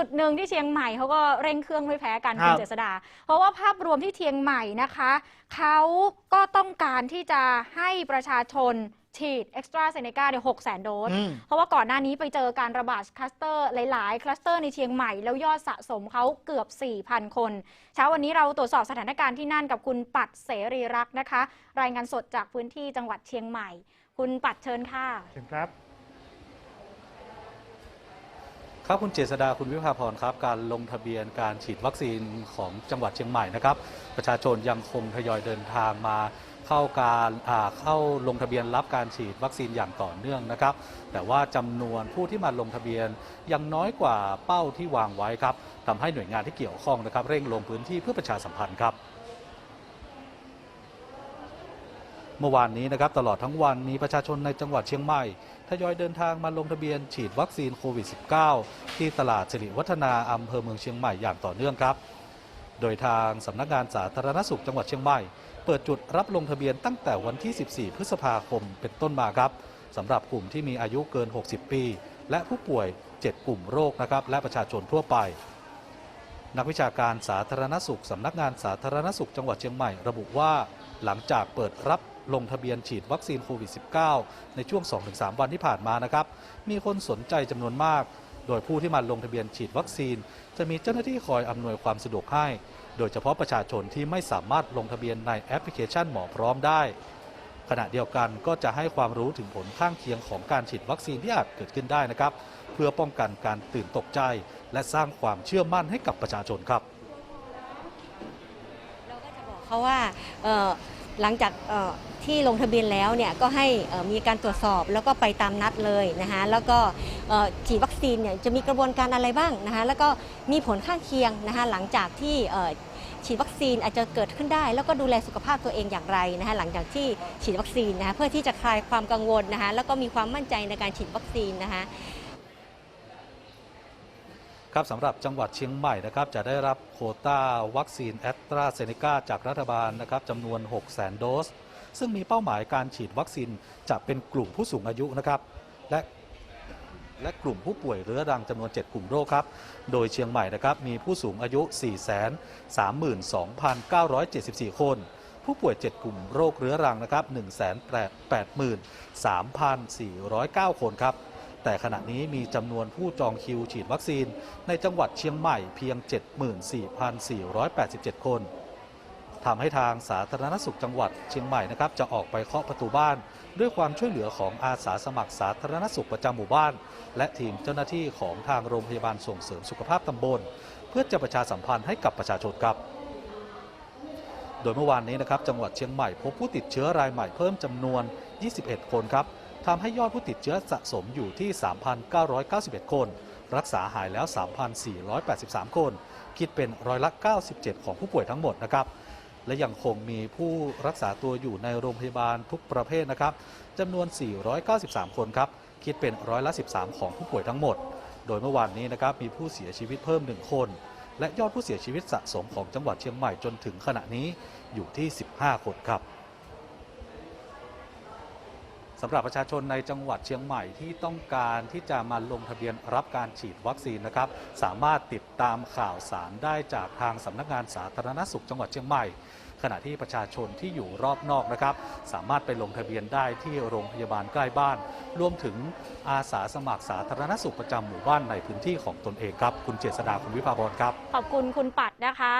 จุดหนึ่งที่เชียงใหม่เขาก็เร่งเครื่องไม่แพ้กันครัคุณบเจษดา เพราะว่าภาพรวมที่เชียงใหม่นะคะเขาก็ต้องการที่จะให้ประชาชนฉีดเอ็กซ์ตร้าเซเนกาเนี่ยหกแสนโดสอืมเพราะว่าก่อนหน้านี้ไปเจอการระบาดคลัสเตอร์หลาย ๆ คลัสเตอร์ในเชียงใหม่ แล้วยอดสะสมเขาเกือบ 4,000 คน เช้าวันนี้เราตรวจสอบสถานการณ์ที่นั่นกับคุณปัดเสรีรักษ์นะคะ รายงานสดจากพื้นที่จังหวัดเชียงใหม่ คุณปัดเชิญค่ะ เชิญครับ ครับคุณเจษดาคุณวิภาพรครับ การลงทะเบียนการฉีดวัคซีนของจังหวัดเชียงใหม่นะครับ ประชาชนยังคงทยอยเดินทางมาเข้าการเข้าลงทะเบียนรับการฉีดวัคซีนอย่างต่อเนื่องนะครับ แต่ว่าจำนวนผู้ที่มาลงทะเบียนยังน้อยกว่าเป้าที่วางไว้ครับทำให้หน่วยงานที่เกี่ยวข้องนะครับ เร่งลงพื้นที่เพื่อประชาสัมพันธ์ครับ เมื่อวานนี้นะครับตลอดทั้งวันมีประชาชนในจังหวัดเชียงใหม่ทยอยเดินทางมาลงทะเบียนฉีดวัคซีนโควิด -19 ที่ตลาดสิริวัฒนาอำเภอเมืองเชียงใหม่อย่างต่อเนื่องครับ โดยทางสำนักงานสาธารณสุขจังหวัดเชียงใหม่ เปิดจุดรับลงทะเบียนตั้งแต่วันที่ 14 พฤษภาคมเป็นต้นมาครับสำหรับกลุ่มที่มีอายุเกิน 60 ปี และผู้ป่วย 7 กลุ่มโรคนะครับและประชาชนทั่วไป นักวิชาการสาธารณสุขสำนักงานสาธารณสุขจังหวัดเชียงใหม่ ระบุว่า หลังจากเปิดรับ ลงทะเบียนฉีดวัคซีนโควิด -19 ในช่วง 2-3 วันที่ผ่านมานะครับ มีคนสนใจจำนวนมาก โดยผู้ที่มาลงทะเบียนฉีดวัคซีน จะมีเจ้าหน้าที่คอยอำนวยความสะดวกให้ โดยเฉพาะประชาชนที่ไม่สามารถลงทะเบียนในแอปพลิเคชันหมอพร้อมได้ ขณะเดียวกันก็จะให้ความรู้ถึงผลข้างเคียงของการฉีดวัคซีนที่อาจเกิดขึ้นได้นะครับ เพื่อป้องกันการตื่นตกใจ และสร้างความเชื่อมั่นให้กับประชาชนครับ เราก็จะบอกเขาว่า หลังจากที่ลงทะเบียนแล้วเนี่ยก็ให้มีการตรวจสอบแล้วก็ไปตามนัดเลยนะคะแล้วก็ฉีดวัคซีนเนี่ยจะมีกระบวนการอะไรบ้างนะคะแล้วก็มีผลข้างเคียงนะคะหลังจากที่ฉีดวัคซีนอาจจะเกิดขึ้นได้ แล้วก็ดูแลสุขภาพตัวเองอย่างไรนะคะหลังจากที่ฉีดวัคซีนนะคะเพื่อที่จะคลายความกังวลนะคะแล้วก็มีความมั่นใจในการฉีดวัคซีนนะคะ ครับสำหรับจังหวัดเชียงใหม่นะครับจะได้รับโควต้าวัคซีนแอสตราเซเนกาจากรัฐบาลนะครับจำนวน 6 0 0 0 0โดส ซึ่งมีเป้าหมายการฉีดวัคซีนจะเป็นกลุ่มผู้สูงอายุนะครับและและกลุ่มผู้ป่วยเรื้อรังจำนวน 7 กลุ่มโรคครับ โดยเชียงใหม่นะครับมีผู้สูงอายุ 432,974 คน ผู้ป่วย 7 กลุ่มโรคเรื้อรังนะครับ183,409 คนครับ แต่ขณะนี้มีจำนวนผู้จองคิวฉีดวัคซีน ในจังหวัดเชียงใหม่เพียง 74,487 คนทำให้ทางสาธารณสุขจังหวัดเชียงใหม่นะครับจะออกไปเคาะประตูบ้าน ด้วยความช่วยเหลือของอาสาสมัครสาธารณสุขประจำหมู่บ้าน และทีมเจ้าหน้าที่ของทางโรงพยาบาลส่งเสริมสุขภาพตำบล เพื่อจะประชาสัมพันธ์ให้กับประชาชนครับ โดยเมื่อวานนี้นะครับจังหวัดเชียงใหม่พบผู้ติดเชื้อรายใหม่เพิ่มจำนวน 21 คนครับ ทำให้ยอดผู้ติดเชื้อสะสมอยู่ที่ 3,991 คน รักษาหายแล้ว 3,483 คน คิดเป็นร้อยละ 97 ของผู้ป่วยทั้งหมดนะครับ และยังคงมีผู้รักษาตัวอยู่ในโรงพยาบาลทุกประเภทนะครับจำนวน 493 คนครับ คิดเป็นร้อยละ 13 ของผู้ป่วยทั้งหมด โดยเมื่อวานนี้นะครับมีผู้เสียชีวิตเพิ่ม 1 คน และยอดผู้เสียชีวิตสะสมของจังหวัดเชียงใหม่จนถึงขณะนี้อยู่ที่ 15 คนครับ สำหรับประชาชนในจังหวัดเชียงใหม่ที่ต้องการที่จะมาลงทะเบียนรับการฉีดวัคซีนนะครับ สามารถติดตามข่าวสารได้จากทางสำนักงานสาธารณสุขจังหวัดเชียงใหม่ ขณะที่ประชาชนที่อยู่รอบนอกนะครับ สามารถไปลงทะเบียนได้ที่โรงพยาบาลใกล้บ้าน รวมถึงอาสาสมัครสาธารณสุขประจำหมู่บ้านในพื้นที่ของตนเองครับ คุณเจษดาคุณวิภาพรครับ ขอบคุณคุณปัดนะคะ